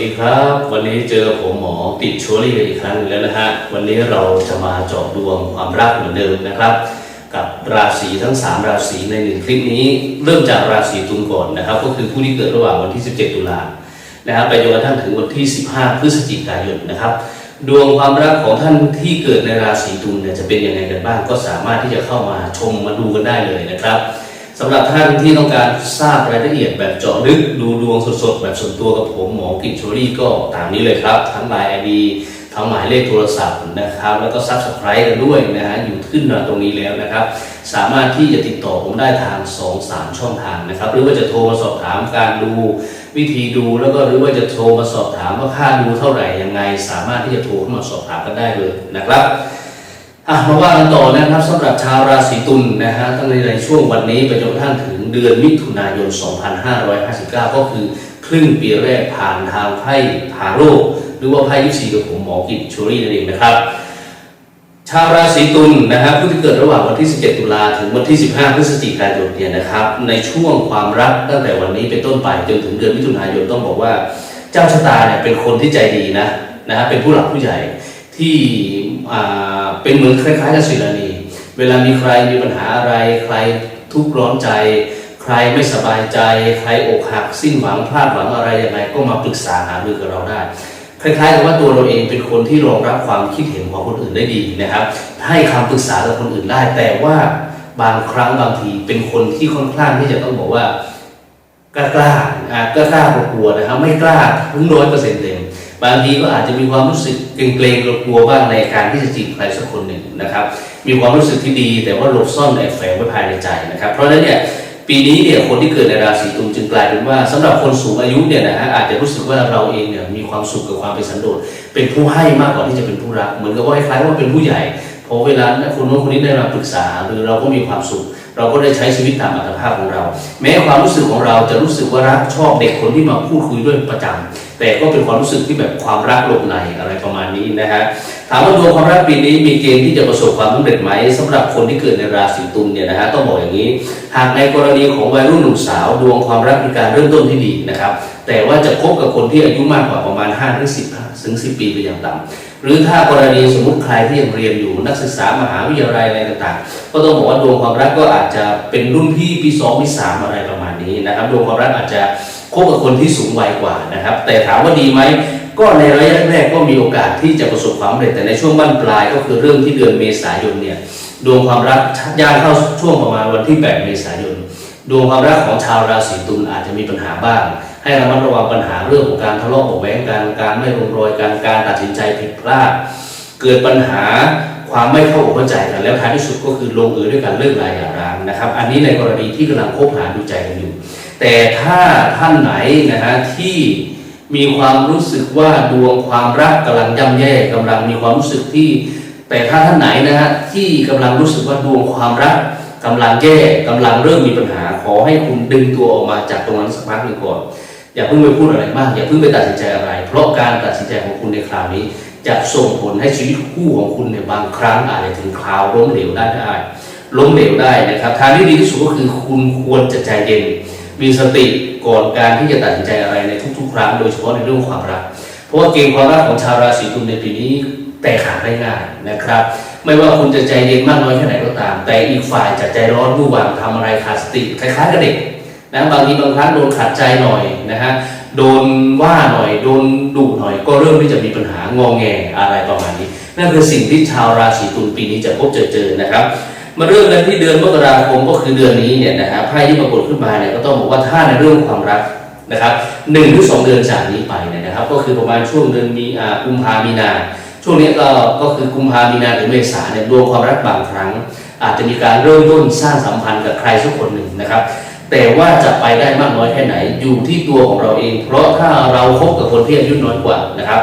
ดีครับ วันนี้เจอผมหมอติดชัวรี่กันอีกครั้งหนึงแล้วนะฮะวันนี้เราจะมาเจาะดวงความรักเหมือนเดิมนะครับ กับราศีทั้ง 3 ราศีในหนึ่งคลิปนี้ เริ่มจากราศีตุลก่อนนะครับ ก็คือผู้ที่เกิดระหว่างวันที่ 17 ตุลานะครับไปจนกระทั่งถึงวันที่ 15 พฤศจิกายนนะครับ ดวงความรักของท่านที่เกิดในราศีตุลเนี่ยจะเป็นยังไงกันบ้าง ก็สามารถที่จะเข้ามาชมมาดูกันได้เลยนะครับ สำหรับท่านที่ต้องการทราบรายละเอียดแบบเจาะลึกดูดวงสดๆ แบบส่วนตัวกับผมหมอกิจชรี่ก็ตามนี้เลยครับ ทั้งไลน์ไอดีทั้งหมายเลขโทรศัพท์นะครับ แล้วก็ซับสไครต์กันด้วยนะฮะอยู่ขึ้นมาตรงนี้แล้วนะครับ สามารถที่จะติดต่อผมได้ทาง 2-3 ช่องทางนะครับ หรือว่าจะโทรมาสอบถามการดูวิธีดูแล้วก็หรือว่าจะโทรมาสอบถามว่าค่าดูเท่าไหร่ยังไง สามารถที่จะโทรเข้ามาสอบถามกันได้เลยนะครับ อะมาว่ากันต่อนะครับสำหรับชาวราศีตุลนะฮะตั้งในในช่วงวันนี้ไปจนกระทั่งถึงเดือนมิถุนายน 2559 ก็คือครึ่งปีแรกผ่านทางไพ่ทาโร่หรือว่าไพ่ยิปซีกับผมหมอกิจชูรี่นั่นเองนะครับ ชาวราศีตุลนะครับผู้ที่เกิดระหว่างวันที่ 17 ตุลาถึงวันที่ 15 พฤศจิกายนเนี่ยนะครับ ในช่วงความรักตั้งแต่วันนี้เป็นต้นไปจนถึงเดือนมิถุนายนต้องบอกว่า เจ้าชะตาเนี่ยเป็นคนที่ใจดีนะนะฮะเป็นผู้หลักผู้ใหญ่ ที่เป็นเหมือนคล้ายๆกับศิลานีเวลามีใครมีปัญหาอะไร ใครทุกข์ร้อนใจ ใครไม่สบายใจ ใครอกหักสิ้นหวังพลาดหวังอะไรยังไงก็มาปรึกษาหารือกับเราได้ คล้ายๆกับว่าตัวเราเองเป็นคนที่รองรับความคิดเห็นของคนอื่นได้ดีนะครับ ให้คำปรึกษากับคนอื่นได้ แต่ว่าบางครั้งบางทีเป็นคนที่ค่อนข้างที่จะต้องบอกว่ากล้ากล้ากล้ากลัวๆนะครับไม่กล้าถึงร้อยเปอร์เซ็นต์เต็ม บางทีก็อาจจะมีความรู้สึกเกรงๆกลัวบ้างในการที่จะจีบใครสักคนหนึ่งนะครับ มีความรู้สึกที่ดีแต่ว่าหลบซ่อนแอบแฝงไว้ภายในใจนะครับ เพราะฉะนั้นเนี่ยปีนี้เนี่ยคนที่เกิดในราศีตุลจึงกลายเป็นว่าสำหรับคนสูงอายุเนี่ยนะฮะอาจจะรู้สึกว่าเราเองเนี่ยมีความสุขกับความเป็นสันโดษเป็นผู้ให้มากกว่าที่จะเป็นผู้รับเหมือนกับว่าคล้ายๆว่าเป็นผู้ใหญ่พอเวลาคนโน้นคนนี้ได้มาปรึกษาหรือเราก็มีความสุขเราก็ได้ใช้ชีวิตตามอัตภาพของเรา แม้ความรู้สึกของเราจะรู้สึกว่ารักชอบเด็กคนที่มาพูดคุยด้วยประจำ แต่ก็เป็นความรู้สึกที่แบบความรักหลบในอะไรประมาณนี้นะฮะถามว่าดวงความรักปีนี้มีเกณฑ์ที่จะประสบความสำเร็จไหมสำหรับคนที่เกิดในราศีตุลเนี่ยนะฮะต้องบอกอย่างนี้ หากในกรณีของวัยรุ่นหนุ่มสาว ดวงความรักมีการเริ่มต้นที่ดีนะครับแต่ว่าจะคบกับคนที่อายุมากกว่าประมาณ5ถึง10ถึง10 ปีเป็นอย่างต่ำหรือถ้ากรณีสมมติใครที่ยังเรียนอยู่นักศึกษามหาวิทยาลัยอะไรต่างๆ ก็ต้องบอกว่าดวงความรักก็อาจจะเป็นรุ่นพี่ปีสองปีสามอะไรประมาณนี้นะครับดวงความรักอาจจะ คบกับคนที่สูงวัยกว่านะครับ แต่ถามว่าดีไหมก็ในระยะแรกก็มีโอกาสที่จะประสบความสำเร็จแต่ในช่วงบั้นปลายก็คือเริ่มที่เดือนเมษายนเนี่ยดวงความรักย่างเข้าช่วงประมาณวันที่ 8 เมษายนดวงความรักของชาวราศีตุลอาจจะมีปัญหาบ้าง ให้ระมัดระวังปัญหาเรื่องของการทะเลาะเบาแว้งกันการไม่ลงรอยกันการตัดสินใจผิดพลาดเกิดปัญหาความไม่เข้าอกเข้าใจกันแล้วท้ายที่สุดก็คือลงเอยด้วยการเลิกลาอย่าร้างนะครับ อันนี้ในกรณีที่กำลังคบหาดูใจกันอยู่ แต่ถ้าท่านไหนนะฮะที่มีความรู้สึกว่าดวงความรักกำลังย่ำแย่กำลังมีความรู้สึกที่ แต่ถ้าท่านไหนนะฮะที่กำลังรู้สึกว่าดวงความรักกำลังแย่กำลังเริ่มมีปัญหา ขอให้คุณดึงตัวออกมาจากตรงนั้นสักพักหนึ่งก่อนอย่าเพิ่งไปพูดอะไรมากอย่าเพิ่งไปตัดสินใจอะไร เพราะการตัดสินใจของคุณในคราวนี้ จะส่งผลให้ชีวิตคู่ของคุณในบางครั้งอาจจะถึงคราวล้มเหลวได้ได้ล้มเหลวได้นะครับทางที่ดีที่สุดก็คือคุณควรจะใจเย็น มีสติก่อนการที่จะตัดสินใจอะไรในทุกๆครั้งโดยเฉพาะในเรื่องความรัก เพราะว่าเกณฑ์ความรักของชาวราศีตุลในปีนี้แตกหักได้ง่ายนะครับ ไม่ว่าคุณจะใจเย็นมากน้อยแค่ไหนก็ตาม แต่อีกฝ่ายจะใจร้อนวู่วามทำอะไรขาดสติคล้ายๆกับเด็กนะบางทีบางครั้งโดนขัดใจหน่อยนะฮะโดนว่าหน่อยโดนดุหน่อย ก็เริ่มที่จะมีปัญหางองแงอะไรประมาณนี้ นั่นคือสิ่งที่ชาวราศีตุลปีนี้จะพบเจอเจอนะครับ มาเริ่มกันที่เดือนมกราคมก็คือเดือนนี้เนี่ยนะฮะไพ่ที่ปรากฏขึ้นมาเนี่ยก็ต้องบอกว่าถ้าในเรื่องความรักนะครับหนึ่งหรือสองเดือนจากนี้ไปเนี่ยนะครับ ก็คือประมาณช่วงเดือนมีอ่ากุมภามีนา ช่วงนี้ก็ก็คือกุมภามีนาถึงเมษาเนี่ยดวงความรักบางครั้ง อาจจะมีการเริ่มต้นสร้างสัมพันธ์กับใครสักคนหนึ่งนะครับแต่ว่าจะไปได้มากน้อยแค่ไหนอยู่ที่ตัวของเราเอง เพราะถ้าเราคบกับคนที่อายุน้อยกว่านะครับ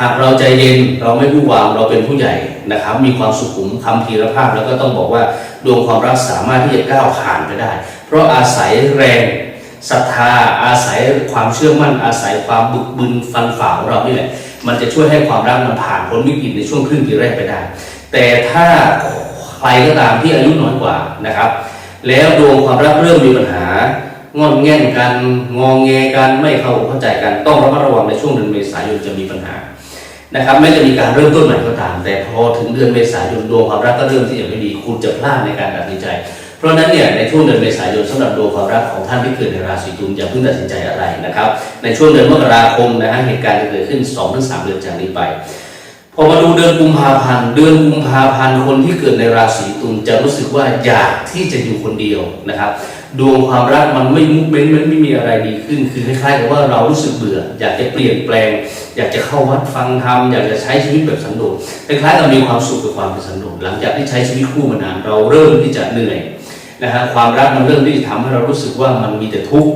หากเราใจเย็นเราไม่ผู้วามเราเป็นผู้ใหญ่ นะครับ มีความสุขุมคำพีรภาพ แล้วก็ต้องบอกว่าดวงความรักสามารถที่จะก้าวผ่านไปได้ เพราะอาศัยแรงศรัทธาอาศัยความเชื่อมั่นอาศัยความบึกบึนฟันฝ่าของเรานี่แหละ มันจะช่วยให้ความรักมันผ่านพ้นวิกฤตในช่วงครึ่งปีแรกไปได้ แต่ถ้าใครก็ตามที่อายุน้อยกว่านะครับ แล้วดวงความรักเริ่มมีปัญหางอนแง่นกันงองแงกันไม่เข้าอกเข้าใจกันต้องระมัดระวังในช่วงเดือนเมษายนจะมีปัญหา นะครับไม่จะมีการเริ่มต้นใหม่ก็ตาม แต่พอถึงเดือนเมษายนดวงความรักก็เริ่มที่จะไม่ดีคุณจะพลาดในการตัดสินใจ เพราะนั้นเนี่ยในช่วงเดือนเมษายนสำหรับดวงความรักของท่านที่เกิดในราศีตุลอย่าเพิ่งตัดสินใจอะไรนะครับ ในช่วงเดือนมกราคมนะฮะเหตุการณ์จะเกิดขึ้น2อถึงสเดือนจากนี้ไปพอมาดูเดือนกุมภาพันธ์เดือนกุมภาพันธ์คนที่เกิดในราศีตุลจะรู้สึกว่าอยากที่จะอยู่คนเดียวนะครับ ดวงความรักมันไม่มุกเม้นมันไม่มีอะไรดีขึ้น คือคล้ายๆกับว่าเรารู้สึกเบื่อ อยากจะเปลี่ยนแปลง อยากจะเข้าวัดฟังธรรมอยากจะใช้ชีวิตแบบสันโดษคล้ายๆเรามีความสุขกับความเป็นสันโดษหลังจากที่ใช้ชีวิตคู่มานานเราเริ่มที่จะเหนื่อยนะฮะความรักมันเริ่มที่จะทำให้เรารู้สึกว่ามันมีแต่ทุกข์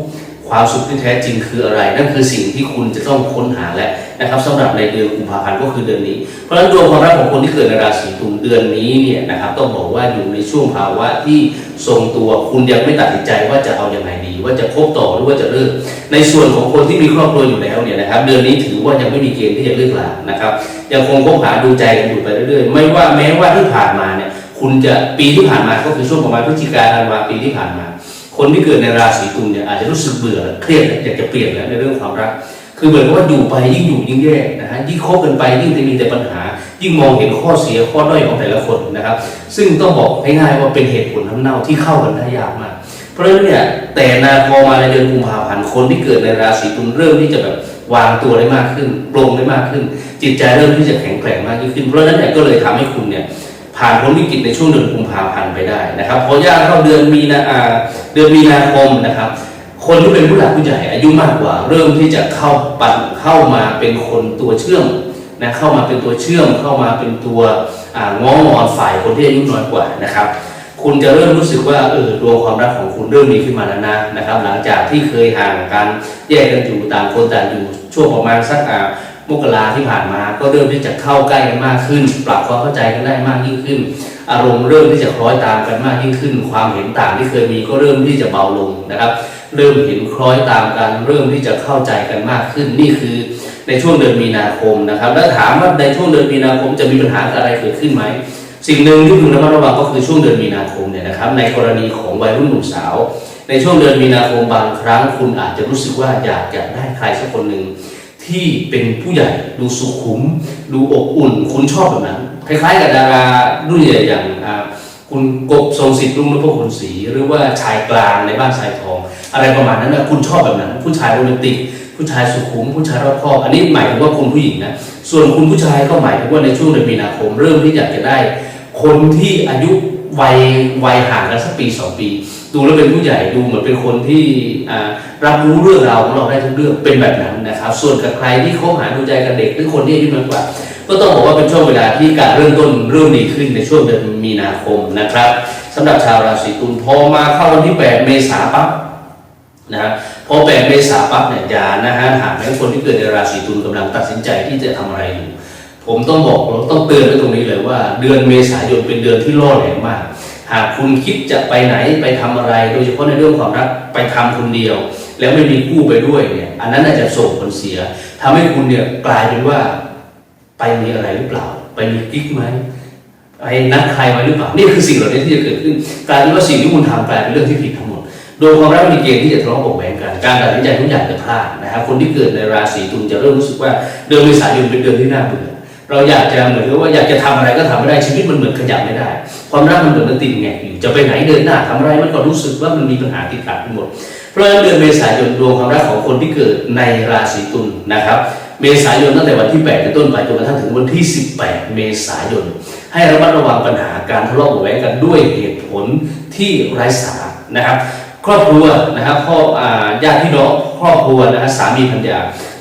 ความสุขที่แท้จริงคืออะไร นั่นคือสิ่งที่คุณจะต้องค้นหาแล้วนะครับสำหรับในเดือนกุมภาพันธ์ก็คือเดือนนี้ เพราะฉะนั้นดวงความรักของคนที่เกิดในราศีตุลเดือนนี้เนี่ยนะครับต้องบอกว่าอยู่ในช่วงภาวะที่ทรงตัวคุณยังไม่ตัดสินใจว่าจะเอาอย่างไรดี ว่าจะคบต่อหรือว่าจะเลิกในส่วนของคนที่มีครอบครัวอยู่แล้วเนี่ยนะครับเดือนนี้ถือว่ายังไม่มีเกณฑ์ที่จะเลิกลานะครับยังคงคบหาดูใจกันอยู่ไปเรื่อยๆ ไม่ว่าแม้ว่าที่ผ่านมาเนี่ยคุณจะปีที่ผ่านมาก็คือช่วงประมาณพฤศจิกาธันวาปีที่ผ่านมา คนที่เกิดในราศีตุลเนี่ยอาจจะรู้สึกเบื่อเครียดอยากจะเปลี่ยนแล้วในเรื่องความรัก คือเหมือนกับว่าอยู่ไปยิ่งอยู่ยิ่งแย่นะฮะยิ่งคบกันไปยิ่งจะมีแต่ปัญหา ยิ่งมองเห็นข้อเสียข้อด้อยของแต่ละคนนะครับ ซึ่งต้องบอกง่ายๆว่าเป็นเหตุผลน้ำเน่าที่เข้ากันได้ยากมาก เพราะฉะนั้นเนี่ยแต่นาพอมาในเดือนกุมภาพันธ์คนที่เกิดในราศีตุลเริ่มที่จะแบบวางตัวได้มากขึ้นปรงได้มากขึ้น จิตใจเริ่มที่จะแข็งแกร่งมากยิ่งขึ้น เพราะฉะนั้นเนี่ยก็เลยทำให้คุณเนี่ย ผ่านพ้นวิกฤตในช่วงเดือนกุมภาพันธ์ไปได้นะครับพอย่างเข้าเดือนมีนาเดือนมีนาคมนะครับ คนที่เป็นผู้หลักผู้ใหญ่อายุมากกว่า เริ่มที่จะเข้าปันเข้ามาเป็นคนตัวเชื่อมนะเข้ามาเป็นตัวเชื่อมเข้ามาเป็นตัวง้องอนฝ่ายคนที่อายุน้อยกว่านะครับ คุณจะเริ่มรู้สึกว่าเออดวงความรักของคุณเริ่มดีขึ้นมาแล้วนะนะครับ หลังจากที่เคยห่างกันแยกกันอยู่ต่างคนต่างอยู่ช่วงประมาณสักอ่า มกราที่ผ่านมาก็เริ่มที่จะเข้าใกล้กันมากขึ้น ปรับความเข้าใจกันได้มากยิ่งขึ้น อารมณ์เริ่มที่จะคล้อยตามกันมากยิ่งขึ้น ความเห็นต่างที่เคยมีก็เริ่มที่จะเบาลงนะครับ เริ่มเห็นคล้อยตามกัน เริ่มที่จะเข้าใจกันมากขึ้น นี่คือในช่วงเดือนมีนาคมนะครับ แล้วถามว่าในช่วงเดือนมีนาคมจะมีปัญหาอะไรเกิดขึ้นไหมสิ่งหนึ่งที่พึงระมัดระวังก็คือช่วงเดือนมีนาคมเนี่ยนะครับ ในกรณีของวัยรุ่นหนุ่มสาว ในช่วงเดือนมีนาคมบางครั้งคุณอาจจะรู้สึกว่าอยากจะได้ใครสักคนหนึ่ง ที่เป็นผู้ใหญ่ดูสุขุม ดูอบอุ่น คุณชอบแบบนั้น คล้ายๆกับดารารุ่นใหญ่อย่างคุณกบทรงสิทธิ์รุ่งนภพลศรีหรือว่าชายกลางในบ้านชายทอง อะไรประมาณนั้นนะคุณชอบแบบนั้น ผู้ชายโรแมนติก ผู้ชายสุขุม ผู้ชายรอบคอบอันนี้หมายถึงว่าคุณผู้หญิงนะส่วนคุณผู้ชายก็หมายถึงว่าในช่วงเดือนมีนาคมเริ่มที่อยากจะได้ คนที่อายุวัยวัยห่างกันสักปีสองปี ดูแล้วเป็นผู้ใหญ่ดูเหมือนเป็นคนที่รับรู้เรื่องราวของเราได้ทุกเรื่องเป็นแบบนั้นนะครับ ส่วนกับใครที่คบหาดูใจกับเด็กหรือคนที่อายุน้อยกว่า ก็ต้องบอกว่าเป็นช่วงเวลาที่การเริ่มต้นเริ่มดีขึ้นในช่วงเดือนมีนาคมนะครับสำหรับชาวราศีตุลพอมาเข้าวันที่ 8 เมษาปั๊บนะพอแปดเมษาปั๊บเนี่ยยานะฮะหากแม้คนที่เกิดในราศีตุลกำลังตัดสินใจที่จะทำอะไรอยู่ผมต้องบอกเราต้องเตือนไว้ตรงนี้เลยว่า เดือนเมษายนเป็นเดือนที่ล่อแหลมมาก หากคุณคิดจะไปไหนไปทำอะไร โดยเฉพาะในเรื่องความรักไปทำคนเดียว แล้วไม่มีคู่ไปด้วยเนี่ยอันนั้นอาจจะส่งผลเสียทำให้คุณเนี่ยกลายเป็นว่า ไปมีอะไรหรือเปล่า ไปมีกิ๊กไหมไปนัดใครไว้หรือเปล่านี่คือสิ่งเหล่านี้ที่จะเกิดขึ้นกลายเป็นว่าสิ่งที่คุณทำกลายเป็นเรื่องที่ผิดทั้งหมด โดยความรักมีเกณฑ์ที่จะทะเลาะเบาแหวงกันการตัดสินใจทุกอย่างจะพลาดนะครับคนที่เกิดในราศีตุลจะเริ่มรู้สึกว่าเดือนเมษายนเป็นเดือนที่น่าเบื่อ เราอยากจะเหมือนกับว่าอยากจะทำอะไรก็ทำไม่ได้ชีวิตมันเหมือนขยับไม่ได้ ความรักมันเหมือนมันติดแงกอยู่จะไปไหนเดินหน้าทำอะไรมันก็รู้สึกว่ามันมีปัญหาติดขัดไปหมด เพราะฉะนั้นเดือนเมษายนดวงความรักของคนที่เกิดในราศีตุลนะครับ เมษายนตั้งแต่วันที่8เป็นต้นไปจนกระทั่งถึงวันที่ 18 เมษายน ให้ระมัดระวังปัญหาการทะเลาะเบาแว้งกันด้วยเหตุผลที่ไร้สาระนะครับ ครอบครัวนะครับพ่ออาญาติพี่น้องครอบครัวนะฮะสามีภรรยา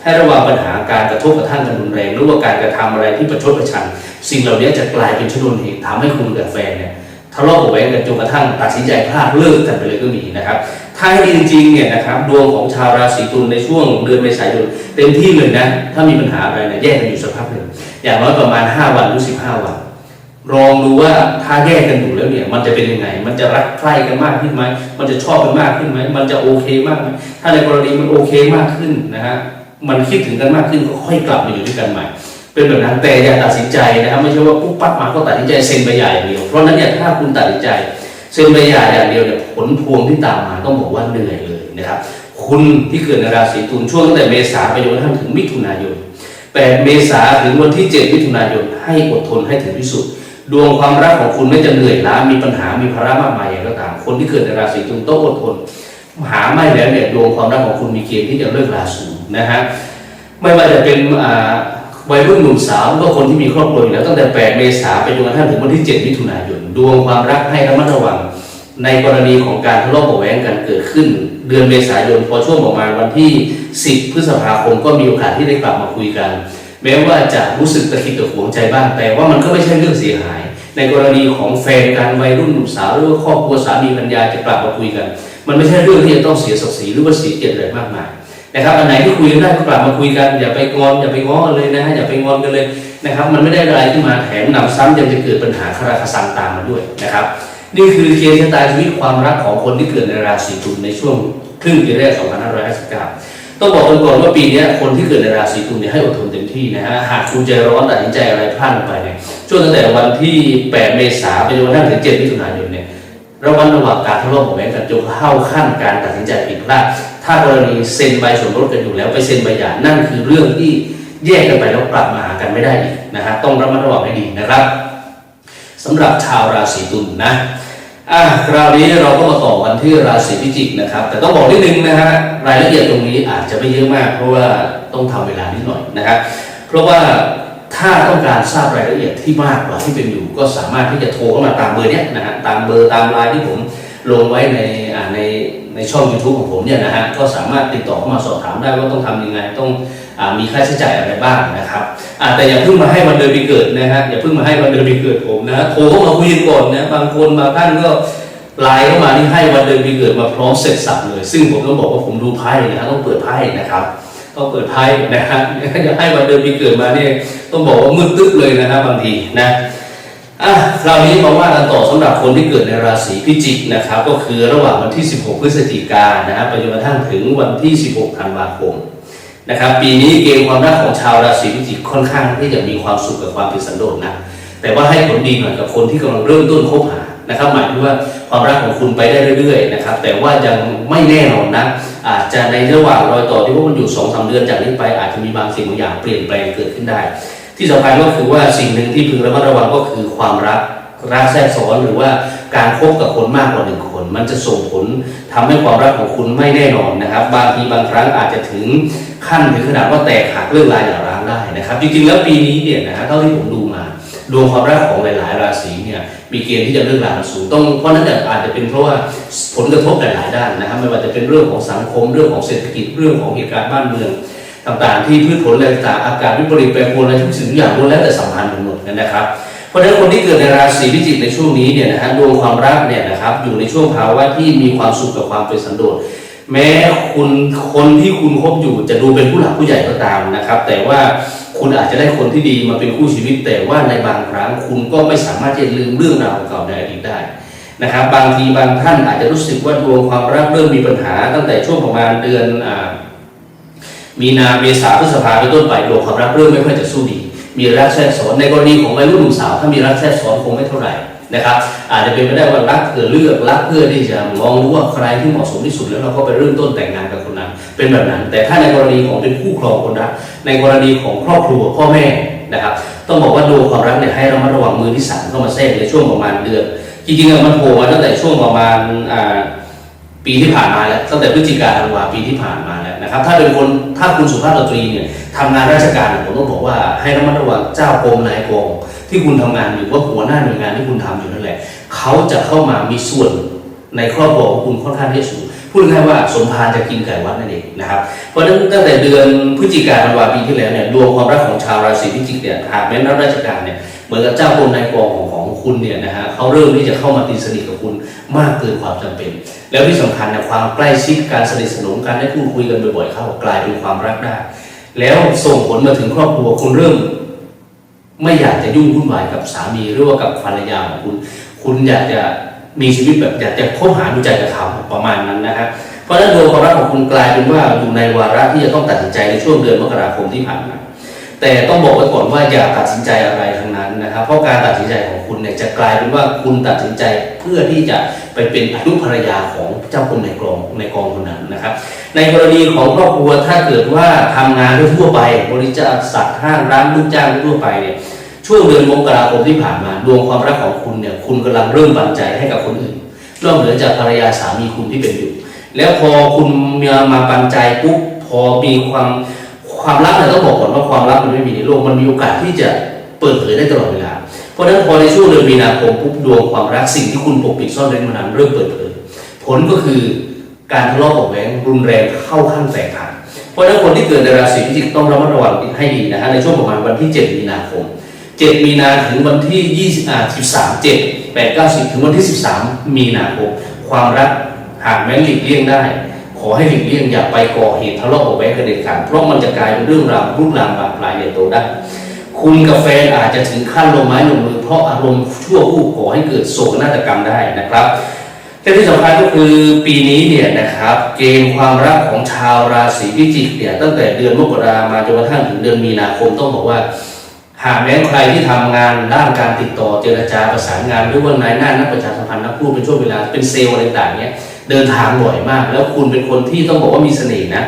ให้ระวังปัญหาการกระทบกระทั่งกันรุนแรงหรือว่าการกระทำอะไรที่ประชดประชัน สิ่งเหล่านี้จะกลายเป็นชนวนเหตุทำให้คุณกับแฟนเนี่ยทะเลาะเบาะแว้งกันจนกระทั่งตัดสินใจพลาดเลิกกันไปเลยก็มีนะครับถ้าให้ดีจริงๆเนี่ยนะครับดวงของชาวราศีตุลในช่วงเดือนเมษายนเต็มที่เลยนะถ้ามีปัญหาอะไรเนี่ยแยกกันอยู่สักพักหนึ่งอย่างน้อยประมาณ 5 วันหรือ 15 วันลองดูว่าถ้าแยกกันอยู่แล้วเนี่ยมันจะเป็นยังไง มันจะรักใคร่กันมากขึ้นไหมมันจะชอบกันมากขึ้นไหมมันจะโอเคมากไหมถ้าในกรณีมันโอเคมากขึ้นนะฮะ มันคิดถึงกันมากขึ้นก็ค่อยกลับมาอยู่ด้วยกันใหม่ เป็นแบบนั้นแต่อย่าตัดสินใจนะครับไม่ใช่ว่าปุ๊บปั๊บมาก็ตัดสินใจเซ็นใบหย่าอย่างเดียวเพราะนั้นเนี่ยถ้าคุณตัดสินใจเซ็นใบหย่าอย่างเดียวเนี่ยผลพวงที่ตามมาต้องบอกว่าเหนื่อยเลยนะครับคุณที่เกิดในราศีตุลช่วงตั้งแต่เมษาไปจนกระทั่งถึงมิถุนายน8เมษาถึงวันที่ 7 มิถุนายนให้อดทนให้ถึงที่สุด ดวงความรักของคุณไม่จะเหนื่อยล้ามีปัญหามีภาระมากมายอย่างไรก็ตาม คนที่เกิดในราศีตุลต้องอดทน หาไม่แล้วเนี่ยดวงความรักของคุณมีเกณฑ์ที่จะเลิกราสูงนะฮะไม่ว่าจะเป็นวัยรุ่นหนุ่มสาวหรือว่าคนที่มีครอบครัวอยู่แล้วตั้งแต่ 8 เมษาไปจนกระทั่งถึงวันที่ 7 มิถุนายนดวงความรักให้ระมัดระวัง ในกรณีของการทะเลาะเบาะแว้งกันเกิดขึ้น เดือนเมษายนพอช่วงประมาณวันที่ 10 พฤษภาคมก็มีโอกาสที่ได้กลับมาคุยกัน แม้ว่าจะรู้สึกตะขิดตะขวงใจบ้างแต่ว่ามันก็ไม่ใช่เรื่องเสียหาย ในกรณีของแฟนกันวัยรุ่นหนุ่มสาวหรือว่าครอบครัวสามีภรรยาจะกลับมาคุยกัน มันไม่ใช่เรื่องที่จะต้องเสียศักดิ์ศรีหรือว่าเสียเกียรติอะไรมากมายนะครับอันไหนที่คุยกันได้ก็กลับมาคุยกันอย่าไปงอนอย่าไปง้อเลยนะฮะอย่าไปงอนกันเลยนะครับ มันไม่ได้อะไรขึ้นมาแถมหนำซ้ำยังจะเกิดปัญหาคาราคาซังตามมาด้วยนะครับ นี่คือเกณฑ์ชะตาชีวิตความรักของคนที่เกิดในราศีตุลในช่วงครึ่งปีแรก 2559 ต้องบอกกันก่อนว่าปีนี้คนที่เกิดในราศีตุลเนี่ยให้อดทนเต็มที่นะฮะหากคุณใจร้อนตัดสินใจอะไรพลาดลงไปเนี่ยช่วงตั้งแต่วันที่ 8 เมษายนไปจนกระทั่งถึง7มิถุนายนเนี่ย ระวังระหว่างการทะเลาะเบาะแว้งกันจนเข้าขั้นการตัดสินใจผิดพลาดถ้ากรณีเซ็นใบสมรสกันอยู่แล้วไปเซ็นใบหย่านั่นคือเรื่องที่แยกกันไปแล้วกลับมาหากันไม่ได้อีกนะฮะต้องระมัดระวังให้ดีนะครับสำหรับชาวราศีตุลนะอะคราวนี้เราก็มาต่อกันที่ราศีพิจิกนะครับ แต่ต้องบอกนิดนึงนะฮะรายละเอียดตรงนี้อาจจะไม่เยอะมาก เพราะว่าต้องทำเวลานิดหน่อยนะครับเพราะว่า ถ้าต้องการทราบรายละเอียดที่มากกว่าที่เป็นอยู่ ก็สามารถที่จะโทรเข้ามาตามเบอร์เนี้ยนะฮะตามเบอร์ตามไลน์ที่ผมลงไว้ในในในช่อง YouTube ของผมเนี่ยนะฮะก็สามารถติดต่อเข้ามาสอบถามได้ว่าต้องทำยังไงต้องอมีค่าใช้จ่ายอะไรบ้างนะครับแต่อย่าเพิ่งมาให้วันเดือนปีเกิดนะฮะอย่าเพิ่งมาให้วันเดือนปีเกิดผมนะโทรเข้ามาคุยกันก่อนนะบางคนบางท่านก็ไลน์เข้ามานี่ให้วันเดือนปีเกิดมาพร้อมเสร็จสับเลย ซึ่งผมต้องบอกว่าผมดูไพ่นะฮะต้องเปิดไพ่นะครับ ต้องเปิดไพ่นะฮะจะให้วันเดือนปีเกิดมาเนี่ยต้องบอกว่ามืดตึ๊บเลยนะฮะบบางทีนะอะคราวนี้มาว่ากันต่อสำหรับคนที่เกิดในราศีพิจิกนะครับก็คือระหว่างวันที่ 16 พฤศจิกายนนะฮะไปจนกระทั่งถึงวันที่ 16 ธันวาคมนะครับปีนี้เกณฑ์ความรักของชาวราศีพิจิกค่อนข้างที่จะมีความสุขกับความเป็นสันโดษนะแต่ว่าให้ผลดีหน่อยกับคนที่กำลังเริ่มต้นคบหานะครับหมายถึงว่าความรักของคุณไปได้เรื่อยๆนะครับแต่ว่ายังไม่แน่นอนนะ อาจจะในระหว่างรอยต่อที่ว่ามันอยู่สองสาเดือนจากนี้ไปอาจจะมีบางสิ่งบางอย่างเปลี่ยนแปลงเกิดขึ้นได้ ที่สำคัญก็คือว่าสิ่งหนึ่งที่พึงระมัดระวังก็คือความรักรักแทรกซ้อนหรือว่าการคบกับคนมากกว่าหนึ่งคน มันจะส่งผลทำให้ความรักของคุณไม่แน่นอนนะครับ บางทีบางครั้งอาจจะถึงขั้นถึงขนาดว่าแตกหักเรื่องรายอย่าร้างได้นะครับ จริงๆแล้วปีนี้เนี่ยนะเท่าที่ผมดู ดวงความรักของหลาย ๆ ราศีเนี่ยมีเกณฑ์ที่จะเลิกรากันสูงต้องเพราะนั้นอาจจะเป็นเพราะว่าผลกระทบหลาย ๆ ด้านนะครับไม่ว่าจะเป็นเรื่องของสังคมเรื่องของเศรษฐกิจเรื่องของเหตุการณ์บ้านเมืองต่าง ๆ ที่พืชผลอะไรต่างๆอากาศวิปริตแปรปรวนอะไรทุกสิ่งทุกอย่างล้วนแล้วแต่สัมพันธ์กันหมดนะครับ เพราะฉะนั้นคนที่เกิดในราศีพิจิกในช่วงนี้เนี่ยนะฮะดวงความรักเนี่ยนะครับอยู่ในช่วงภาวะที่มีความสุขกับความเป็นสันโดษแม้คุณคนที่คุณคบอยู่จะดูเป็นผู้หลักผู้ใหญ่ก็ตามนะครับ แต่ว่า คุณอาจจะได้คนที่ดีมาเป็นคู่ชีวิต แต่ว่าในบางครั้งคุณก็ไม่สามารถจะลืมเรื่องราวเก่าในอดีตได้นะครับ บางทีบางท่านอาจจะรู้สึกว่าดวงความรักเริ่มมีปัญหา ตั้งแต่ช่วงประมาณเดือนอมีนาเมษาพฤษภาเป็นต้นไปดวงความรักเริ่มไม่ค่อยจะสู้ดีมีรักแทรกซ้อนในกรณีของวัยรุ่นหนุ่มสาวถ้ามีรักแทรกซ้อนคงไม่เท่าไหร่นะครับ อาจจะเป็นไปได้ว่ารักเพื่อเลือกรักเพื่อที่จะมองรู้ว่าใครที่เหมาะสมที่สุดแล้วเราก็ไปเริ่มต้นแต่งงานกัน เป็นแบบนั้น แต่ถ้าในกรณีของเป็นคู่ครองคนรักในกรณีของครอบครัวพ่อแม่นะครับ ต้องบอกว่าดวงความรักเนี่ยให้เรามาระวังมือที่สามเข้ามาแทรกในช่วงประมาณเดือนจริงๆมันโผล่มาตั้งแต่ช่วงประมาณปีที่ผ่านมาแล้วตั้งแต่พฤศจิกาธันวาปีที่ผ่านมาแล้วนะครับ ถ้าเป็นคนถ้าคุณสุภาพสตรีเนี่ยทำงานราชการผมต้องบอกว่าให้ระมัดระวังเจ้ากรมนายกองที่คุณทำงานอยู่ว่าหัวหน้าหน่วยงานที่คุณทำอยู่นั่นแหละเขาจะเข้ามามีส่วนในครอบครัวของคุณค่อนข้างที่สูง พูดง่ายๆว่าสมภารจะกินไก่วัดนั่นเองนะครับ เพราะฉะนั้นตั้งแต่เดือนพฤศจิกาธันวาปีที่แล้วเนี่ยดวงความรักของชาวราศีพิจิกเนี่ยหากแม้นรับราชการเนี่ยเหมือนกับเจ้ากรมนายกองของของคุณเนี่ยนะฮะเขาเริ่มที่จะเข้ามาตีสนิทกับคุณมากเกินความจำเป็น แล้วที่สำคัญเนี่ยความใกล้ชิดการสนิทสนมการได้พูดคุยกันบ่อยๆเข้ากลายเป็นความรักได้ แล้วส่งผลมาถึงครอบครัวคุณเริ่ม ไม่อยากจะยุ่งวุ่นวายกับสามีหรือว่ากับภรรยาของคุณ คุณอยากจะ มีชีวิตแบบอยากจะคบหาดูใจกับเขาประมาณนั้นนะครับเพราะฉะนั้นดวงความรักของคุณกลายเป็นว่าอยู่ในวาระที่จะต้องตัดสินใจในช่วงเดือนมกราคมที่ผ่านมาแต่ต้องบอกไว้ก่อนว่าอย่าตัดสินใจอะไรทั้งนั้นนะครับ เพราะการตัดสินใจของคุณเนี่ยจะกลายเป็นว่าคุณตัดสินใจเพื่อที่จะไปเป็นอนุภรรยาของเจ้าคนในกองในกองคนนั้นนะครับ ในกรณีของครอบครัวถ้าเกิดว่าทำงานทั่วไป บริจาคสัตว์ห้างร้านลูกจ้างทั่วไปเนี่ย ช่วงเดือนมกราคมที่ผ่านมา ดวงความรักของคุณเนี่ย คุณกำลังเริ่มบันใจให้กับคนอื่นนอกเหนือจากภรรยาสามีคุณที่เป็นอยู่ แล้วพอคุณมามาปันใจปุ๊บพอมีความความรักเนี่ยต้องบอกก่อนว่าความรักมันไม่มีในโลกมันมีโอกาสที่จะเปิดเผยได้ตลอดเวลา เพราะฉะนั้นพอในช่วงเดือนมีนาคมปุ๊บดวงความรักสิ่งที่คุณปกปิดซ่อนเร้นมานานเริ่มเปิดเผยผลก็คือการทะเลาะเบาะแว้งรุนแรงเข้าขั้นแตกหักเพราะฉะนั้นคนที่เกิดในราศีพิจิกต้องระมัดระวังให้ดีนะฮะในช่วงประมาณวันที่ 7 มีนาคม 7 มีนาถึงวันที่ 20อ่า13 7 8 9 10 ถึงวันที่ 13 มีนาคมความรักหากแม้หลีกเลี่ยงได้ ขอให้หลีกเลี่ยงอย่าไปก่อเหตุทะเลาะเบาะแว้งกันเด็ดขาดเพราะมันจะกลายเป็นเรื่องราวรุกรามบานปลายใหญ่โตได้ คุณกับแฟนอาจจะถึงขั้นลงไม้ลงมือเพราะอารมณ์ชั่ววูบก่อให้เกิดโศกนาฏกรรมได้นะครับและที่สำคัญก็คือปีนี้เนี่ยนะครับ เกณฑ์ความรักของชาวราศีพิจิกเนี่ยตั้งแต่เดือนมกรามาจนกระทั่งถึงเดือนมีนาคมต้องบอกว่า หากแม้นใครที่ทำงานด้านการติดต่อเจรจาประสานงานหรือว่านายหน้านักประชาสัมพันธ์นักพูดเป็นช่วงเวลาเป็นเซลล์อะไรต่างเนี่ยเดินทางบ่อยมาก แล้วคุณเป็นคนที่ต้องบอกว่ามีเสน่ห์นะ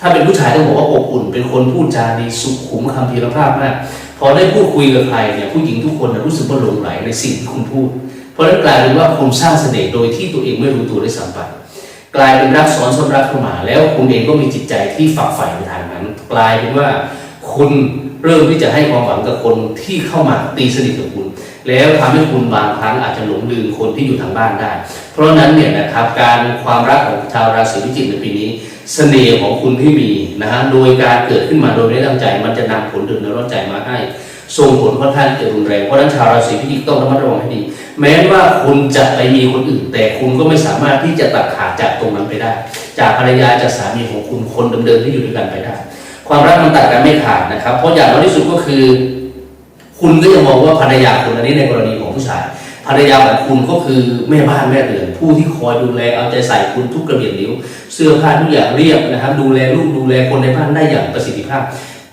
ถ้าเป็นผู้ชายต้องบอกว่าอบอุ่น เป็นคนพูดจาดีสุขุมคำพีรภาพมากพอได้พูดคุยกับใครเนี่ยผู้หญิงทุกคนนะรู้สึกว่าหลงไหลในสิ่งที่คุณพูด เพราะนั้นกลายเป็นว่าคุณสร้างเสน่ห์โดยที่ตัวเองไม่รู้ตัวได้วยซ้ำไปกลายเป็นรักซ้อนซ้อนรักเข้ามาแล้วคุณเองก็มีจิตใจที่ฝักใฝ่ในทางนั้น กลายเป็นว่าคุณ เริ่มที่จะให้ความหวังกับคนที่เข้ามาตีสนิทกับคุณ แล้วทำให้คุณบางครั้งอาจจะหลงลืมคนที่อยู่ทางบ้านได้ เพราะนั้นเนี่ยนะครับการความรักของชาวราศีพิจิกในปีนี้เสน่ห์ของคุณที่มีนะฮะโดยการเกิดขึ้นมาโดยไม่ตั้งใจ มันจะนำผลเดือดร้อนใจมาให้ส่งผลค่อนข้างจะรุนแรงเพราะนั้นชาวราศีพิจิกต้องระมัดระวังให้ดี แม้ว่าคุณจะไปมีคนอื่น แต่คุณก็ไม่สามารถที่จะตัดขาดจากตรงนั้นไปได้ จากภรรยาจากสามีของคุณคนเดิมๆที่อยู่ด้วยกันไปได้ ความรักมันตัดกันไม่ขาดนะครับ เพราะอย่างน้อยที่สุดก็คือ คุณก็ยังมองว่าภรรยาคุณอันนี้ในกรณีของผู้ชาย ภรรยาของคุณก็คือแม่บ้านแม่เรือนผู้ที่คอยดูแลเอาใจใส่คุณทุกกระเบียดนิ้ว เสื้อผ้าทุกอย่างเรียบนะครับ ดูแลลูกดูแลคนในบ้านได้อย่างประสิทธิภาพ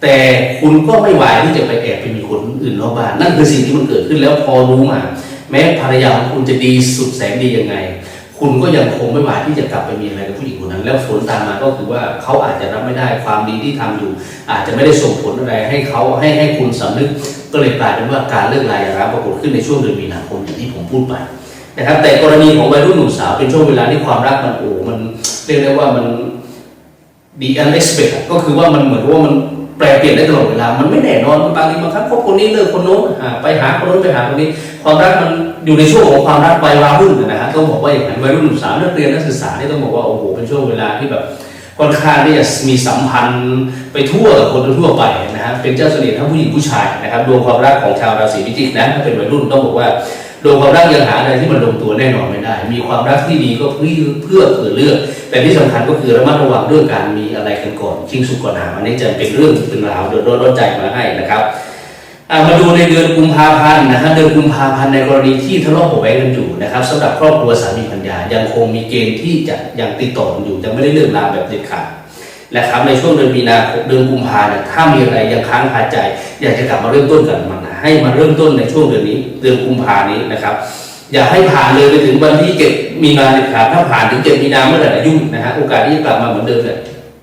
แต่คุณก็ไม่ไหวที่จะไปแอบไปมีคนอื่นนอกบ้านนั่นคือสิ่งที่มันเกิดขึ้นแล้วพอรู้มา แม้ภรรยาของคุณจะดีสุดแสนดียังไง คุณก็ยังคงไม่ไหวที่จะกลับไปมีอะไรกับผู้หญิงคนนั้น แล้วผลตามมาก็คือว่าเขาอาจจะรับไม่ได้ความดีที่ทำอยู่ อาจจะไม่ได้ส่งผลอะไรให้เขาให้ให้คุณสำนึก ก็เลยกลายเป็นว่าการเลิกลาอย่าร้างปรากฏขึ้นในช่วงเดือนมีนาคมอย่างที่ผมพูดไปนะครับ แต่กรณีของวัยรุ่นหนุ่มสาวเป็นช่วงเวลาที่ความรักมันโอ้มันเรียกได้ว่ามันดี unexpected ก็คือว่ามันเหมือนว่ามันแปรเปลี่ยนได้ตลอดเวลา มันไม่แน่นอนบางทีบางครั้งคบคนนี้เลิกคนโน้นไปหาคนโน้นไปหาคนนี้ ความรักมัน อยู่ในช่วงของความรักวัยวารุ่นนะฮะต้องบอกว่าอย่างนั้นวัยรุ่นสาวนักเรียนนักศึกษานี่ต้องบอกว่าโอ้โหเป็นช่วงเวลาที่แบบค่อนข้างที่จะมีสัมพันธ์ไปทั่วกับคนทั่วไปนะฮะเป็นเจ้าเสน่ห์ทั้งผู้หญิงผู้ชายนะครับดวงความรักของชาวราศีพิจิกนะถ้าเป็นวัยรุ่นต้องบอกว่าดวงความรักยังหาอะไรที่มันลงตัวแน่นอนไม่ได้ มีความรักที่ดีก็เพื่อเพื่อเผื่อเลือก แต่ที่สำคัญก็คือระมัดระวังเรื่องการมีอะไรกันก่อนชิงสุกก่อนหามอันนี้จะเป็นเรื่องเป็นราวเดือดร้อนร้อนใจมาให้นะครับ มาดูในเดือนกุมภาพันธ์นะฮะเดือนกุมภาพันธ์ในกรณีที่ทะเลาะเบาแว้งกันอยู่นะครับสำหรับครอบครัวสามีภรรยายังคงมีเกณฑ์ที่จะยังติดต่อกันอยู่ยังไม่ได้เลิกลาแบบเด็ดขาดนะครับในช่วงเดือนมีนาคมเดือนกุมภาเนี่ยถ้ามีอะไรยังค้างคาใจ อยากจะกลับมาเริ่มต้นกันมันให้มาเริ่มต้นในช่วงเดือนนี้เดือนกุมภานี้นะครับ อย่าให้ผ่านเลยไปถึงวันที่เจ็ดมีนาเด็ดขาดถ้าผ่านถึงเจ็ดมีนาเมื่อไหร่ยุ่งนะฮะโอกาสที่จะกลับมาเหมือนเดิมเนี่ย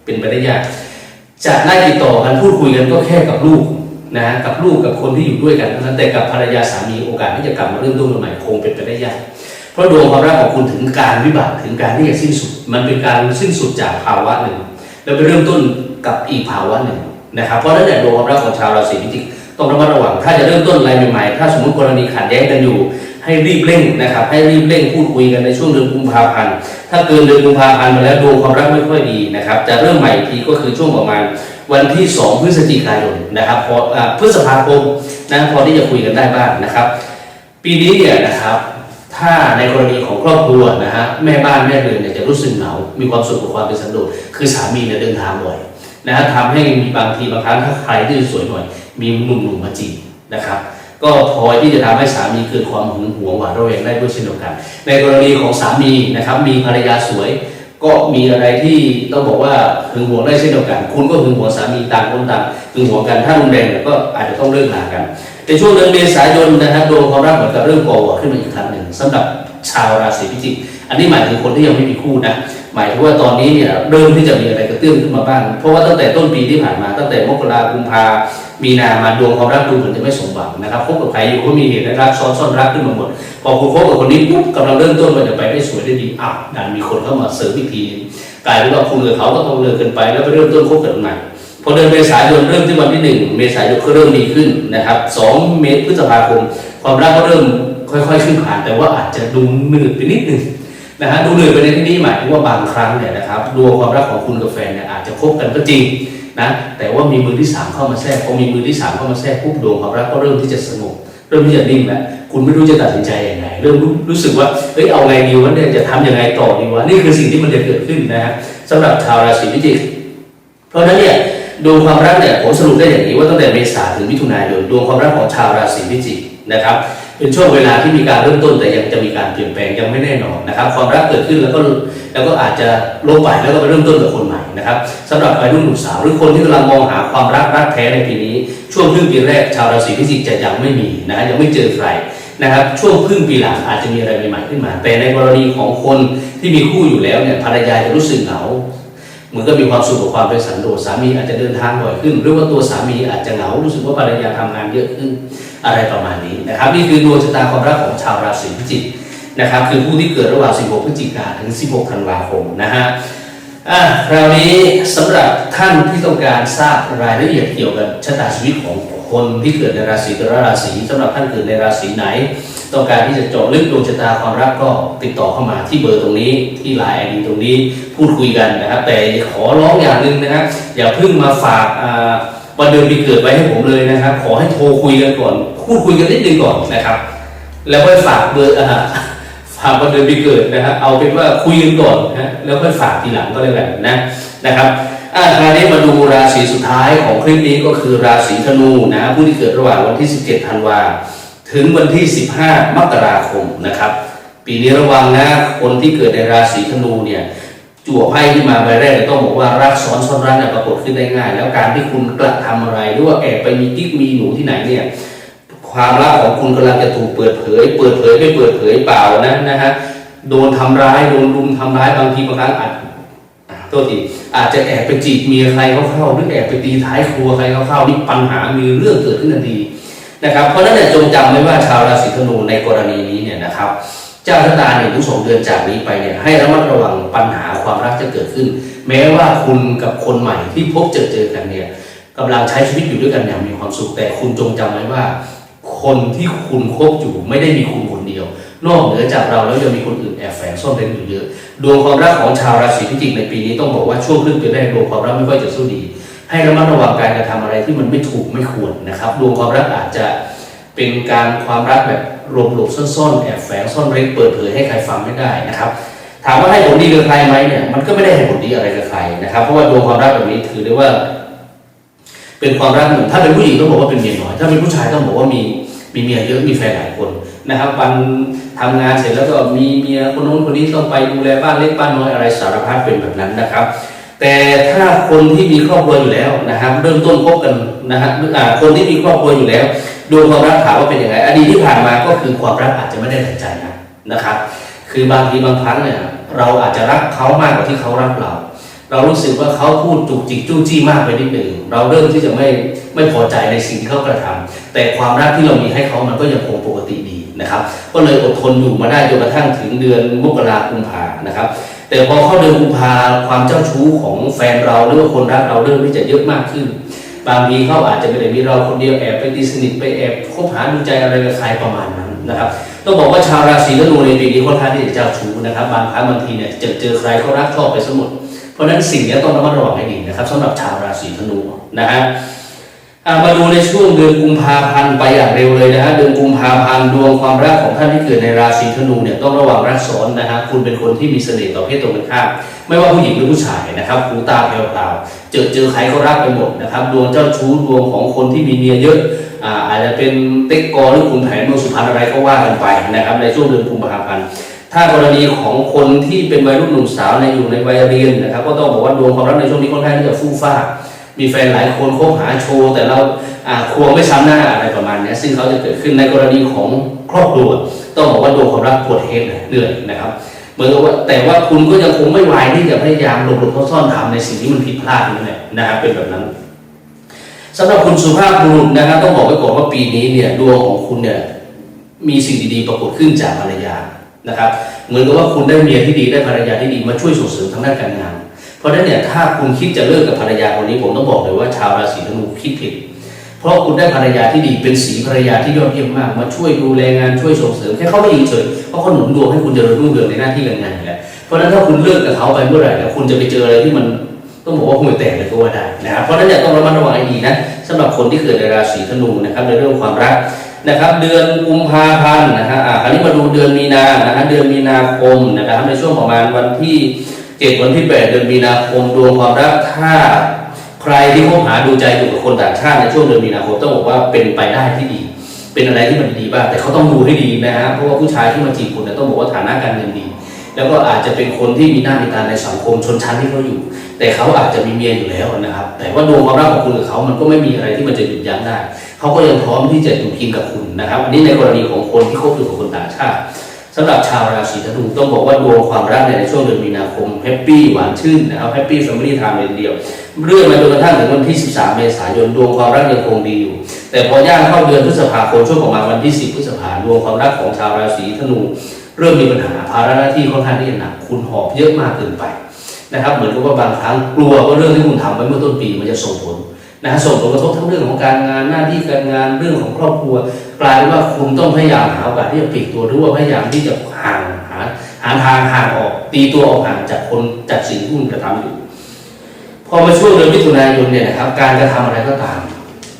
เป็นไปได้ยากจะได้ติดต่อกันพูดคุยกันก็แค่กับลูก นะฮะกับลูกกับคนที่อยู่ด้วยกันเท่านั้นแต่กับภรรยาสามีโอกาสที่จะกลับมาเริ่มต้นใหม่คงเป็นไปได้ยากเพราะดวงความรักของคุณถึงการวิบัติถึงการที่จะสิ้นสุด มันเป็นการสิ้นสุดจากภาวะหนึ่ง แล้วไปเริ่มต้นกับอีกภาวะหนึ่งนะครับเพราะนั้นเนี่ยดวงความรักของชาวราศีพิจิกต้องระมัดระวังถ้าจะเริ่มต้นอะไรใหม่ๆถ้าสมมติกรณีขัดแย้งกันอยู่ ให้รีบเร่งนะครับ ให้รีบเร่งพูดคุยกันในช่วงเดือนกุมภาพันธ์ถ้าเกินเดือนกุมภาพันธ์มาแล้วดวงความรักไม่ค่อยดีนะครับ จะเริ่มใหม่ทีก็คือช่วงประมาณ วันที่ 2 พฤศจิกายนนะครับพอพฤษภาคมนะพอที่จะคุยกันได้บ้างนะครับ ปีนี้เนี่ยนะครับถ้าในกรณีของครอบครัวนะฮะแม่บ้านแม่เรือนเนี่ยจะรู้สึกเหงา มีความสุขกับความเป็นสันโดษคือสามีเนี่ยเดินทางบ่อยนะฮะทำให้มีบางทีบางครั้งถ้าใครที่สวยหน่อย มีหนุ่มๆมาจีบนะครับ ก็พอที่จะทำให้สามีเกิดความหึงหวงหวาดระแวงได้ด้วยเช่นเดียวกัน ในกรณีของสามีนะครับมีภรรยาสวย ก็มีอะไรที่ต้องบอกว่าหึงหวงได้เช่นเดียวกัน คุณก็หึงหวงสามีต่างคนต่างหึงหวงกันถ้ารุนแรงเนี่ยก็อาจจะต้องเลิกลากัน ในช่วงเดือนเมษายนนะครับดวงความรักเหมือนกับเริ่มก่อวขึ้นมาอีกครั้งหนึ่งสำหรับชาวราศีพิจิก อันนี้หมายถึงคนที่ยังไม่มีคู่นะ หมายถึงว่าตอนนี้เนี่ยเริ่มที่จะมีอะไรกระเตื้องขึ้นมาบ้าง เพราะว่าตั้งแต่ต้นปีที่ผ่านมาตั้งแต่มกราคมกุมภามีนามาดวงความรักดูเหมือนจะไม่สมหวังนะครับคบกับใครอยู่ก็มีเหตุรักซ้อนซ่อนรักขึ้นมาหมด พอคุณคบกับคนนี้ปุ๊บกำลังเริ่มต้นมันจะไปได้สวยได้ดีอ้าวดันมีคนเข้ามาเสริมอีกทีกลายเป็นว่าคุณกับเขาก็ต้องเลิกกันไป แล้วไปเริ่มต้นคบกันใหม่พอเดือนเมษายนเริ่มที่วันที่หนึ่งเมษายนก็เริ่มดีขึ้นนะครับสองเมษพฤษภาคม ความรักก็เริ่มค่อยๆขึ้นผ่าน แต่ว่าอาจจะดูหนืดไปนิดนึงนะฮะดูเหนื่อยไปในที่นี้หมายถึงว่าบางครั้งเนี่ยนะครับดวงความรักของคุณกับแฟนเนี่ยอาจจะคบกันก็จริงนะแต่ว่ามีมือที่สามเข้ามาแทรกพอมีมือที่สามเข้ามาแทรกปุ๊บดวงความรักก็เริ่มที่จะสงบ เริ่มที่จะนิ่งแล้วคุณไม่รู้จะตัดสินใจยังไงเริ่มรู้รู้สึกว่าเฮ้ยเอาไงดีวะเนี่ยจะทำยังไงต่อดีวะนี่คือสิ่งที่มันจะเกิดขึ้นนะฮะสำหรับชาวราศีพิจิกเพราะฉะนั้นเนี่ยดวงความรักเนี่ยผมสรุปได้อย่างนี้ว่าตั้งแต่เมษาถึงมิถุนายนดวงความรักของชาวราศีพิจิกนะครับเป็นช่วงเวลาที่มีการเริ่มต้นแต่ยังจะมีการเปลี่ยนแปลงยังไม่แน่นอนนะครับ ความรักเกิดขึ้นแล้วก็แล้วก็อาจจะลงไปแล้วก็ไปเริ่มต้นกับคนใหม่ นะครับสำหรับวัยรุ่นหนุ่มสาวหรือคนที่กำลังมองหาความรักรักแท้ในปีนี้ ช่วงครึ่งปีแรกชาวราศีพิจิกจะยังไม่มีนะยังไม่เจอใครนะครับช่วงครึ่งปีหลังอาจจะมีอะไรใหม่ๆขึ้นมา แต่ในกรณีของคนที่มีคู่อยู่แล้วเนี่ยภรรยาจะรู้สึกเหงาเหมือนก็มีความสุขกับความเป็นสันโดษสามีอาจจะเดินทางบ่อยขึ้น หรือว่าตัวสามีอาจจะเหงารู้สึกว่าภรรยาทำงานเยอะขึ้นอะไรประมาณนี้นะครับนี่คือดวงชะตาความรักของชาวราศีพิจิกนะครับคือผู้ที่เกิดระหว่าง 16 พฤศจิกายนถึง 16 ธันวาคมนะฮะ อะคราวนี้สำหรับท่านที่ต้องการทราบรายละเอียดเกี่ยวกับชะตาชีวิตของคนที่เกิดในราศีแต่ละราศีสำหรับท่านเกิดในราศีไหน ต้องการที่จะเจาะลึกดวงชะตาความรักก็ติดต่อเข้ามาที่เบอร์ตรงนี้ที่ไลน์ไอดีตรงนี้พูดคุยกันนะครับ แต่ขอร้องอย่างหนึ่งนะครับอย่าเพิ่งมาฝากวันเดือนปีเกิดไว้ให้ผมเลยนะครับ ขอให้โทรคุยกันก่อน พูดคุยกันนิดนึงก่อนนะครับ แล้วค่อยฝากเบอร์ฝากวันเดือนปีเกิดนะครับ เอาเป็นว่าคุยกันก่อน แล้วค่อยฝากทีหลังก็เลยกันนะนะครับอ่าคราวนี้มาดูราศีสุดท้ายของคลิปนี้ก็คือราศีธนูนะผู้ที่เกิดระหว่างวันที่ 17 ธันวาถึงวันที่ 15 มกราคมนะครับ ปีนี้ระวังนะคนที่เกิดในราศีธนูเนี่ยจั่วไพ่ที่มาใบแรกเนี่ยต้องบอกว่ารักซ้อนซ้อนรักเนี่ยปรากฏขึ้นได้ง่าย แล้วการที่คุณกระทำอะไรหรือว่าแอบไปมีกิ๊กมีหนูที่ไหนเนี่ยความลับของคุณกำลังจะถูกเปิดเผย เปิดเผยไม่เปิดเผยเปล่านะนะฮะ โดนทำร้ายโดนรุมทำร้ายบางทีบางครั้งอาจอะโทษทีอาจจะแอบไปจีบเมียใครเขาเข้าหรือแอบไปตีท้ายครัวใครเขาเข้านี่ปัญหามีเรื่องเกิดขึ้นทันทีนะครับ เพราะนั้นเนี่ยจงจำไว้ว่าชาวราศีธนูในกรณีนี้เนี่ยนะครับ เจ้าชะตาเนี่ยทุกสองเดือนจากนี้ไปเนี่ยให้ระมัดระวังปัญหาความรักจะเกิดขึ้น แม้ว่าคุณกับคนใหม่ที่พบเจอเจอกันเนี่ยกำลังใช้ชีวิตอยู่ด้วยกันอย่างมีความสุขแต่คุณจงจำไว้ว่า คนที่คุณคบอยู่ไม่ได้มีคุณคนเดียว นอกเหนือจากเราแล้วยังมีคนอื่นแอบแฝงซ่อนเร้นอยู่เยอะดวงความรักของชาวราศีพิจิกในปีนี้ต้องบอกว่าช่วงครึ่งปีแรกดวงความรักไม่ค่อยจะสู้ดี ให้ระมัดระวังการกระทำอะไรที่มันไม่ถูกไม่ควรนะครับ ดวงความรักอาจจะเป็นการความรักแบบหลบหลบๆซ่อนๆแอบแฝงซ่อนเร้นเปิดเผยให้ใครฟังไม่ได้นะครับ ถามว่าให้ผลดีกับใครไหมเนี่ยมันก็ไม่ได้ให้ผลดีอะไรกับใครนะครับ เพราะว่าดวงความรักแบบนี้ถือได้ว่า เป็นความรักหนึ่งถ้าเป็นผู้หญิงต้องบอกว่าเป็นเมียน้อย ถ้าเป็นผู้ชายต้องบอกว่ามีมีเมียเยอะมีแฟนหลายคน นะครับวันทำงานเสร็จแล้วก็มีเมียคนโน้นคนนี้ต้องไปดูแลบ้านเล็กบ้านน้อยอะไรสารพัดเป็นแบบนั้นนะครับ แต่ถ้าคนที่มีครอบครัวอยู่แล้วนะครับเริ่มต้นคบกันนะฮะคนที่มีครอบครัวอยู่แล้วดวงความรักถามว่าเป็นยังไงอดีตที่ผ่านมาก็คือความรักอาจจะไม่ได้ดังใจนะนะครับ คือบางทีบางครั้งเนี่ยเราอาจจะรักเขามากกว่าที่เขารักเรา เรารู้สึกว่าเขาพูดจุกจิกจู้จี้มากไปนิดหนึ่งเราเริ่มที่จะไม่ไม่พอใจในสิ่งที่เขากระทำแต่ความรักที่เรามีให้เขามันก็ยังคงปกติ นะครับ ก็เลยอดทนอยู่มาได้จนกระทั่งถึงเดือนมกราคมพานะครับ แต่พอเข้าเดือนกุมภาความเจ้าชู้ของแฟนเราหรือว่าคนรักเราเริ่มที่จะเยอะมากขึ้น บางทีเขาอาจจะไม่ได้มีเราคนเดียวแอบไปตีสนิทไปแอบคบหาดูใจอะไรกับใครประมาณนั้นนะครับต้องบอกว่าชาวราศีธนูในปีนี้ค่อนข้างที่จะเจ้าชู้นะครับบางครั้งบางทีเนี่ยเจอเจอใครเขารักชอบไปสมุดเพราะฉะนั้นสิ่งนี้ต้องระมัดระวังให้ดีนะครับสำหรับชาวราศีธนูนะฮะ มาดูในช่วงเดือนกุมภาพันธ์ไปอย่างเร็วเลยนะฮะเดือนกุมภาพันธ์ดวงความรักของท่านที่เกิดในราศีธนูเนี่ยต้องระวังรักซ้อนนะฮะคุณเป็นคนที่มีเสน่ห์ต่อเพศตรงกันข้ามไม่ว่าผู้หญิงหรือผู้ชายนะครับหูตาแผ่วๆเจอเจอใครก็รักไปหมดนะครับดวงเจ้าชู้ดวงของคนที่มีเมียเยอะอ่าอาจจะเป็นเต็กกอหรือขุนแผนเมืองสุพรรณอะไรก็ว่ากันไปนะครับในช่วงเดือนกุมภาพันธ์ถ้ากรณีของคนที่เป็นวัยรุ่นหนุ่มสาวในอยู่ในวัยเรียนนะครับก็ต้องบอกว่าดวงความรักในช่วงนี้ค่อนข้างที่จะฟู่ฟ้า มีแฟนหลายคนคบหาโชว์ แต่เราอ่าควงไม่ซ้ำหน้าอะไรประมาณนี้ซึ่งเขาจะเกิดขึ้นในกรณีของครอบครัวต้องบอกว่าดวงความรักปวดเฮดเลยเหนื่อยนะครับเหมือนกับว่าแต่ว่าคุณก็ยังคงไม่วายที่จะพยายามหลบหลบซ่อนทำในสิ่งที่มันผิดพลาดนั่นแหละนะครับเป็นแบบนั้นสำหรับคุณสุภาพบุรุษนะครับต้องบอกไว้ก่อนว่าปีนี้เนี่ยดวงของคุณเนี่ยมีสิ่งดีๆปรากฏขึ้นจากภรรยานะครับ เหมือนกับว่าคุณได้เมียที่ดีได้ภรรยาที่ดีมาช่วยส่งเสริมทางด้านการงาน ราะฉะนั้นเนี่ยถ้าคุณคิดจะเลิกกับภรรยาคนนี้ผมต้องบอกเลยว่าชาวราศีธนูคิดผิด เพราะคุณได้ภรรยาที่ดีเป็นสีภรรยาที่ยอดเยี่ยมมาก มาช่วยดูแลงานช่วยส่งเสริมแค่เขาไม่เฉยเพราะเขาหนุนดวงให้คุณเจริญรุ่งเรืองในหน้าที่การงานอยู่แล้วเพราะฉะนั้นถ้าคุณเลิกกับเขาไปเมื่อไหร่แล้วคุณจะไปเจออะไรที่มันต้องบอกว่าห่วยแตกเลยก็ว่าได้นะครับเพราะฉะนั้นเนี่ยต้องระมัดระวังให้ดีนะสำหรับคนที่เกิดในราศีธนูนะครับในเรื่องความรักนะครับเดือนกุมภาพันธ์นะฮะอะคราวนี้มาดูเดือนมีนานะฮะเดือนมีนาคมนะครับในช่วงประมาณวันที่ เจ็ดวันที่แปดเดือนมีนาคมดวงความรักถ้าใครที่คบหาดูใจอยู่กับคนต่างชาติในช่วงเดือนมีนาคมต้องบอกว่าเป็นไปได้ที่ดี เป็นอะไรที่มันดีบ้างแต่เขาต้องดูให้ดีนะฮะเพราะว่าผู้ชายที่มาจีบคุณเนี่ยต้องบอกว่าฐานะการเงินดี แล้วก็อาจจะเป็นคนที่มีหน้ามีตาในสังคมชนชั้นที่เขาอยู่ แต่เขาอาจจะมีเมียอยู่แล้วนะครับ แต่ว่าดวงความรักของคุณกับเขามันก็ไม่มีอะไรที่มันจะหยุดยั้งได้เขาก็ยังพร้อมที่จะอยู่กินกับคุณนะครับอันนี้ในกรณีของคนที่คบอยู่กับคนต่างชาติ สำหรับชาวราศีธนูต้องบอกว่าดวงความรักในช่วงเดือนมีนาคมแฮปปี้หวานชื่นนะครับแฮปปี้แฟมิลี่ไทม์เลยทีเดียว เรื่อยมาจนกระทั่งถึงวันที่ 13 เมษายนดวงความรักยังคงดีอยู่ แต่พอย่างเข้าเดือนพฤษภาคมช่วงประมาณวันที่ 10 พฤษภาดวงความรักของชาวราศีธนู เริ่มมีปัญหาภาระหน้าที่ค่อนข้างที่จะหนักคุณหอบเยอะมากเกินไปนะครับเหมือนกับว่าบางครั้งกลัวว่าเรื่องที่คุณทำไว้เมื่อต้นปีมันจะส่งผลนะฮะส่งผลกระทบทั้งเรื่องของการงานหน้าที่การงานเรื่องของครอบครัว กลายเป็นว่าคุณต้องพยายามหาโอกาสที่จะปลีกตัวหรือว่าพยายามที่จะห่างหาหาทางห่างออก ตีตัวออกห่างจากคนจากสิ่งที่คุณกระทำอยู่ พอมาช่วงเดือนมิถุนายนเนี่ยนะครับ การกระทำอะไรก็ตาม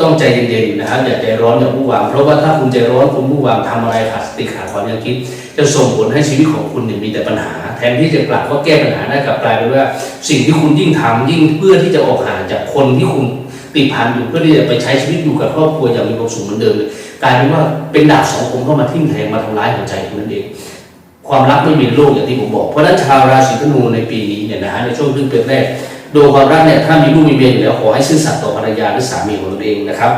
ต้องใจเย็นๆนะครับอย่าใจร้อนอย่าผู้วามเพราะว่าถ้าคุณใจร้อนคุณผู้วามทำอะไรขาดสติขาดความยังคิด จะส่งผลให้ชีวิตของคุณเนี่ยมีแต่ปัญหา แทนที่จะกลับว่าแก้ปัญหาได้กลับกลายเป็นว่า สิ่งที่คุณยิ่งทำยิ่งเพื่อที่จะออกห่างจากคนที่คุณ ติดพันอยู่เพื่อที่จะไปใช้ชีวิตอยู่กับครอบครัวอย่างมีความสุขเหมือนเดิมเลยกลายเป็นว่าเป็นดาบสองคมเข้ามาทิ่มแทงมาทำร้ายหัวใจคุณนั่นเอง ความรักไม่มีในโลกอย่างที่ผมบอกเพราะฉะนั้นชาวราศีธนูในปีนี้เนี่ยนะฮะในช่วงครึ่งปีแรกโดวงความรักเนี่ยถ้ามีลูกมีเมียอยู่แล้วขอให้ซื่อสัตย์ต่อภรรยาหรือสามีของตนเองนะครับ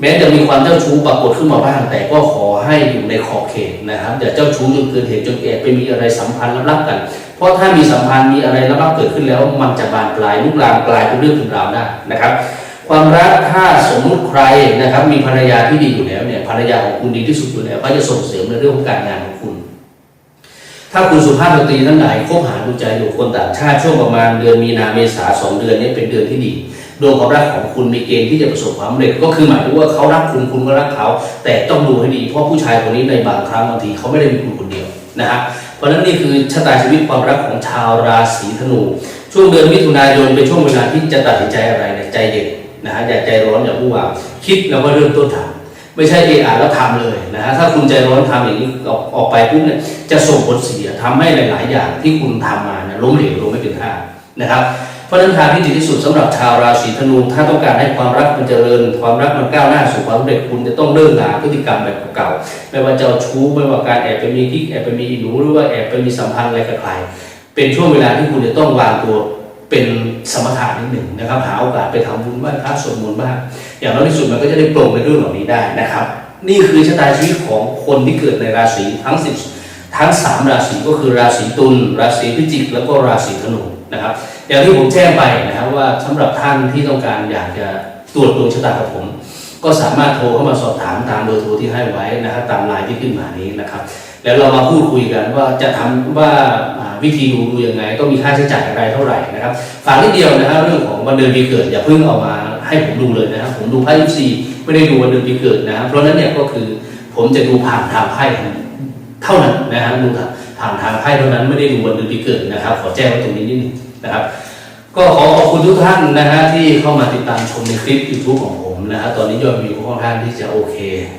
แม้จะมีความเจ้าชู้ปรากฏขึ้นมาบ้าง แต่ก็ขอให้อยู่ในขอบเขตนะครับอย่าเจ้าชู้จนเกินเหตุจนแอบไปมีอะไรสัมพันธ์ลับๆกัน เพราะถ้ามีสัมพันธ์มีอะไรลับๆเกิดขึ้นแล้ว มันจะบานปลายลุกลามกลายเป็นเรื่องเป็นราวได้นะครับ ความรักถ้าสมมุติใครนะครับ มีภรรยาที่ดีอยู่แล้วเนี่ยภรรยาของคุณดีที่สุดอยู่แล้วก็จะส่งเสริมในเรื่องของการงานของคุณ ถ้าคุณสุภาพสตรีท่านใดคบหาดูใจอยู่คนต่างชาติช่วงประมาณเดือนมีนาเมษาสองเดือนนี้เป็นเดือนที่ดีดวงความรักของคุณมีเกณฑ์ที่จะประสบความสำเร็จก็คือหมายถึงว่าเขารักคุณคุณก็รักเขา แต่ต้องดูให้ดีเพราะผู้ชายคนนี้ในบางครั้งบางทีเขาไม่ได้มีคุณคนเดียวนะฮะเพราะนั้นนี่คือชะตาชีวิตความรักของชาวราศีธนู ช่วงเดือนมิถุนายนเป็นช่วงเวลาที่จะตัดสินใจอะไรเนี่ยใจเย็น นะฮะอย่าใจร้อนอย่าผู้ว่าคิดแล้วก็เริ่มต้นทำไม่ใช่เออาแล้วทำเลยนะฮะถ้าคุณใจร้อนทำอย่างนี้ออกออกไปปุ๊บเนี่ยจะส่งผลเสียทำให้หลาย ๆ อย่างที่คุณทำมาเนี่ยล้มเหลวลงไม่เป็นท่านะครับเพราะนั้นทางที่ดีที่สุดสำหรับชาวราศีธนู ถ้าต้องการให้ความรักมันเจริญ ความรักมันก้าวหน้าสู่ความสำเร็จคุณจะต้องเลิกลาพฤติกรรมแบบเก่าๆไม่ว่าเจ้าชู้ไม่ว่าการแอบไปมีกิ๊กแอบไปมีอีหนูหรือว่าแอบไปมีสัมพันธ์อะไรกับใครเป็นช่วงเวลาที่คุณจะต้องวางตัว เป็นสมถะนิดหนึ่งนะครับหาโอกาสไปทำบุญบ้างพระสวดมนต์บ้างอย่างน้อยที่สุดมันก็จะได้โปร่งในเรื่องเหล่านี้ได้นะครับ นี่คือชะตาชีวิตของคนที่เกิดในราศีทั้ง10ทั้ง3ราศีก็คือราศีตุลราศีพิจิก แล้วก็ราศีธนูนะครับอย่างที่ผมแจ้งไปนะครับว่าสำหรับท่านที่ต้องการอยากจะตรวจดวงชะตากับผม ก็สามารถโทรเข้ามาสอบถามตามเบอร์โทรที่ให้ไว้นะครับ ตามไลน์ที่ขึ้นมานี้นะครับ แล้วเรามาพูดคุยกันว่าจะทำว่าอ่าวิธีดูดูยังไงต้องมีค่าใช้จ่ายอะไรเท่าไหร่นะครับฝากนิดเดียวนะครับเรื่องของวันเดือนปีเกิดอย่าเพิ่งเอามาให้ผมดูเลยนะครับ ผมดูไพ่ยิปซีไม่ได้ดูวันเดือนปีเกิดนะครับเพราะนั้นเนี่ยก็คือผมจะดูผ่านทางไพ่เท่านั้นนะครับดูผ่านทางไพ่เท่านั้นไม่ได้ดูวันเดือนปีเกิดนะครับ ขอแจ้งไว้ตรงนี้นิดนึงนะครับ ก็ขอขอบคุณทุกท่านนะฮะที่เข้ามาติดตามชมในคลิป YouTube ของผมนะฮะตอนนี้ยอดวิวค่อนข้างที่จะโอเค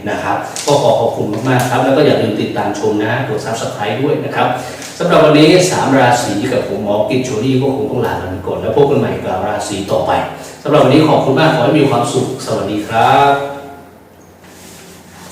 นะครับ ก็ขอขอบคุณมากๆครับ แล้วก็อย่าลืมติดตามชมนะฮะกด Subscribe ด้วยนะครับสำหรับวันนี้3ราศีกับผมหมอกิจโชลี่ก็คงต้องลากันไปก่อนแล้วพบกันใหม่กับราศีต่อไปสำหรับวันนี้ขอบคุณมากขอให้มีความสุขสวัสดีครับ